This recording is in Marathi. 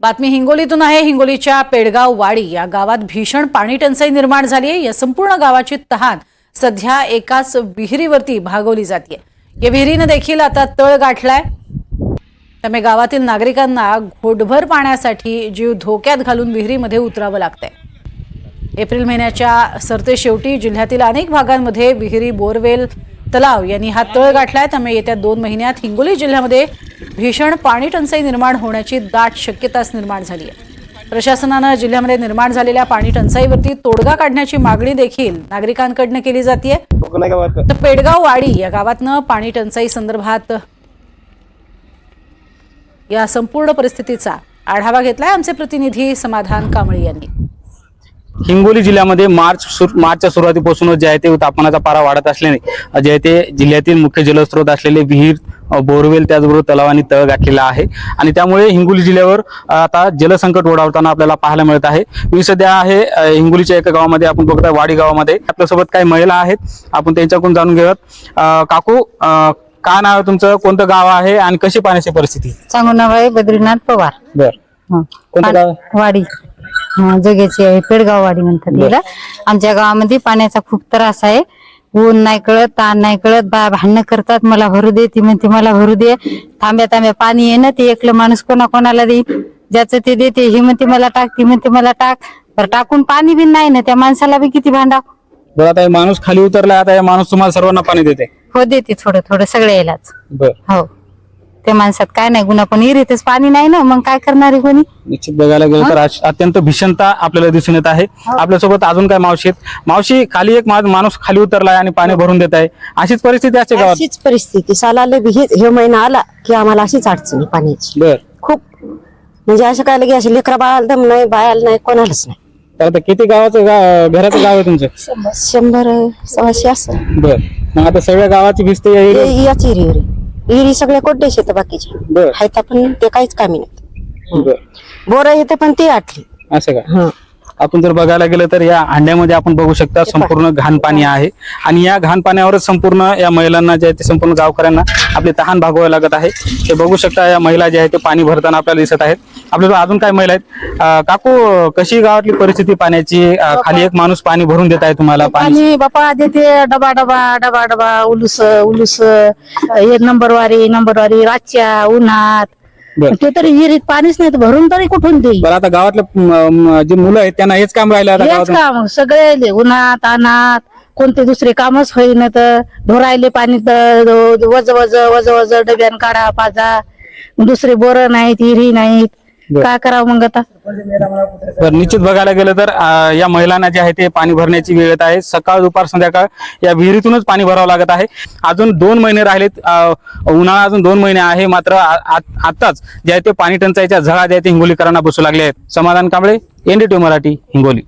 बातमी हिंगोलीतून आहे. हिंगोलीच्या पेडगाव वाडी या गावात भीषण पाणी टंचाई निर्माण झाली आहे. या संपूर्ण गावाची तहान सध्या एकाच विहिरीवरती भागवली जाते. या विहिरीनं देखील आता तळ गाठलाय. त्यामुळे गावातील नागरिकांना घोटभर पाण्यासाठी जीव धोक्यात घालून विहिरीमध्ये उतरावं लागतंय. एप्रिल महिन्याच्या सरते शेवटी जिल्ह्यातील अनेक भागांमध्ये विहिरी बोरवेल तलाव यांनी हा तळ गाठलाय. त्यामुळे येत्या दोन महिन्यात हिंगोली जिल्ह्यामध्ये भीषण पाणी टंचाई निर्माण होण्याची दाट शक्यताच निर्माण झाली आहे. प्रशासनानं जिल्ह्यामध्ये निर्माण झालेल्या पाणी टंचाईवरती तोडगा काढण्याची मागणी देखील नागरिकांकडनं केली जाते तर पेडगाव वाडी या गावातनं पाणी टंचाई संदर्भात या संपूर्ण परिस्थितीचा आढावा घेतलाय आमचे प्रतिनिधी समाधान कांबळे यांनी. हिंगोली जिल्ह्यामध्ये मार्च मार्चच्या सुरुवातीपासूनच जे आहे ते तापमानाचा पारा वाढत असल्याने जे आहे ते जिल्ह्यातील मुख्य जलस्रोत असलेले विहीर बोरवेल त्याचबरोबर तलाव आणि तळ गाठलेला आहे. आणि त्यामुळे हिंगोली जिल्ह्यावर आता जलसंकट ओढावताना आपल्याला पाहायला मिळत आहे. मी सध्या आहे हिंगोलीच्या एका गावामध्ये आपण बघतोय वाडी गावामध्ये. आपल्यासोबत काही महिला आहेत. आपण त्यांच्याकडून जाणून घेऊयात. काकू काय नाव आहे तुमचं? कोणतं गाव आहे? आणि कशी पाण्याची परिस्थिती? सांगू नाव आहे बद्रीनाथ पवार. बर. हं. कोणतं गाव वाडी. हं, जगेची आहे पेडगाव वाडी म्हणतात तिला आमच्या गावामध्ये पाण्याचा खूप त्रास आहे. ऊन नाही कळत ताण नाही कळत बा भांडणं करतात. मला भरू दे ती म्हणते मला भरू दे. थांब्या थांब्या पाणी येणं ते एकलं माणूस कोणा कोणाला देईल ज्याचं ते देते ही म्हणते मला टाक ती म्हणते मला टाक. तर टाकून पाणी बी नाही ना त्या माणसाला बी किती भांडाव? बरं आता हे माणूस खाली उतरला आता हे माणूस तुम्हाला सर्वांना पाणी देते. हो देते थोडं थोडं सगळं यायलाच बर. हो. त्या माणसात काय नाही गुन्हा पण इरितच पाणी नाही ना मग काय करणार आहे कोणी? निश्चित बघायला गेलं तर अश- अत्यंत भीषणता आपल्याला दिसून येत आहे. आपल्यासोबत अजून काय मावशी आहेत? मावशी खाली एक मा- माणूस खाली उतरलाय आणि पाणी भरून देत आहे. अशीच परिस्थिती असते गावात? अशीच परिस्थिती. सालाले हे महिना आला की आम्हाला अशीच अडचण पाण्याची. बर. खूप म्हणजे असं काय लगे असे लेकरा बाळाला दम नाही बाळाला नाही कोणालाच नाही. तर आता किती गावाचं गा- घराचं गाव आहे तुमचं? शंभर सव्वाशे असं बर. मग आता सगळ्या गावाची भिजते या area? हे याच इरी इरी सगळे कोड्डे शेत बाकीचे बर. आहेत पण ते काहीच कामी नाही बर. बोर येते पण ते आटली. असं का? हं. आपण जर बघायला गेलं तर या हांड्यामध्ये आपण बघू शकता संपूर्ण घाण पाणी आहे. आणि या घाण पाण्यावरच संपूर्ण या महिलांना जे आहे ते संपूर्ण गावकऱ्यांना आपली तहान भागवावी लागत आहे. ते बघू शकता या महिला जे आहे ते पाणी भरताना आपल्याला दिसत आहेत. आपल्याला अजून काय महिला आहेत. अं, काकू कशी गावातली परिस्थिती पाण्याची? अं, खाली एक माणूस पाणी भरून देत आहे तुम्हाला पाणी पाणी बापा देते डबा डबा डबा डबा उलुस उलुस हे नंबरवारी नंबरवारी रातच्या उन्हात. ते तरी विहिरीत पाणीच नाही तर भरून तरी कुठून देईल? बरं आता गावातले म, म, जे मुलं आहेत त्यांना हेच काम राहिलं आता हेच काम सगळे उन्हात अनात कोणते दुसरे कामच होईन तर ढोरायले पाणी तर वज वज वज वज डब्यान काढा पाजा. दुसरे बोर नाहीत हिरी नाहीत. काय करावं मग आता? तर निश्चित बघायला गेलं तर अं, या महिलांना जे आहे ते पाणी भरण्याची वेळ येत आहे. सकाळ दुपार संध्याकाळ या विहिरीतूनच पाणी भरावं लागत आहे. अजून दोन महिने राहिलेत. अं, उन्हाळा अजून दोन महिने आहे. मात्र आ- आ- आताच जे आहे ते पाणी टंचाईच्या झळा जे आहे ते हिंगोलीकरांना बसू लागले आहेत. समाधान कांबळे एनडीटी मराठी हिंगोली.